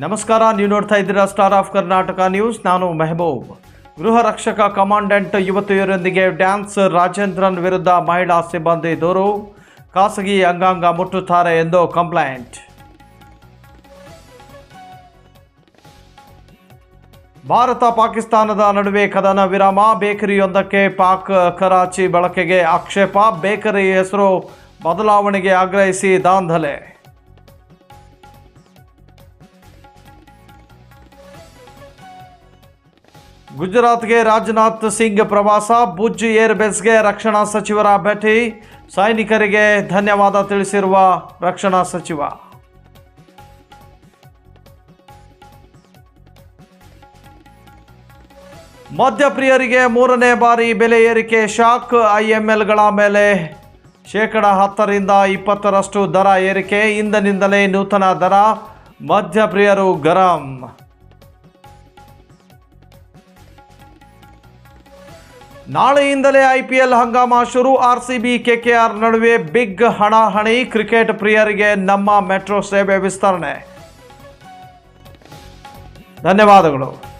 ನಮಸ್ಕಾರ, ನೀವು ನೋಡ್ತಾ ಇದ್ದೀರಾ ಸ್ಟಾರ್ ಆಫ್ ಕರ್ನಾಟಕ ನ್ಯೂಸ್ ನಾನು ಮೆಹಬೂಬ್. ಗೃಹ ರಕ್ಷಕ ಕಮಾಂಡೆಂಟ್ ಯುವತಿಯರೊಂದಿಗೆ ಡ್ಯಾನ್ಸ್ ರಾಜೇಂದ್ರನ್ ವಿರುದ್ಧ ಮಹಿಳಾ ಸಿಬ್ಬಂದಿ ದೂರು. ಖಾಸಗಿ ಅಂಗಾಂಗ ಮುಟ್ಟುತ್ತಾರೆ ಎಂದು ಕಂಪ್ಲೇಂಟ್. ಭಾರತ ಪಾಕಿಸ್ತಾನದ ನಡುವೆ ಕದನ ವಿರಾಮ. ಬೇಕರಿಯೊಂದಕ್ಕೆ ಪಾಕ್ ಕರಾಚಿ ಬಳಕೆಗೆ ಆಕ್ಷೇಪ. ಬೇಕರಿ ಹೆಸರು ಬದಲಾವಣೆಗೆ ಆಗ್ರಹಿಸಿ ದಾಂಧಲೆ. ಗುಜರಾತ್ಗೆ ರಾಜನಾಥ್ ಸಿಂಗ್ ಪ್ರವಾಸ ಭುಜ್ ಏರ್ ಬೇಸ್ಗೆ ರಕ್ಷಣಾ ಸಚಿವರ ಭೇಟಿ, ಸೈನಿಕರಿಗೆ ಧನ್ಯವಾದ ತಿಳಿಸಿರುವ ರಕ್ಷಣಾ ಸಚಿವ. ಮದ್ಯಪ್ರಿಯರಿಗೆ ಮೂರನೇ ಬಾರಿ ಬೆಲೆ ಏರಿಕೆ ಶಾಕ್, ಐಎಂಎಲ್ಗಳ ಮೇಲೆ ಶೇಕಡ ಹತ್ತರಿಂದ ಇಪ್ಪತ್ತರಷ್ಟು ದರ ಏರಿಕೆ, ಇಂದಿನಿಂದಲೇ ನೂತನ ದರ, ಮದ್ಯಪ್ರಿಯರು ಗರಂ. ನಾಳೆಯಿಂದಲೇ ಐಪಿಎಲ್ ಹಂಗಾಮ ಶುರು. ಆರ್ ಸಿ ಬಿ ಕೆಕೆಆರ್ ನಡುವೆ ಬಿಗ್ ಹಣಾಹಣಿ. ಕ್ರಿಕೆಟ್ ಪ್ರಿಯರಿಗೆ ನಮ್ಮ ಮೆಟ್ರೋ ಸೇವೆ ವಿಸ್ತರಣೆ. ಧನ್ಯವಾದಗಳು.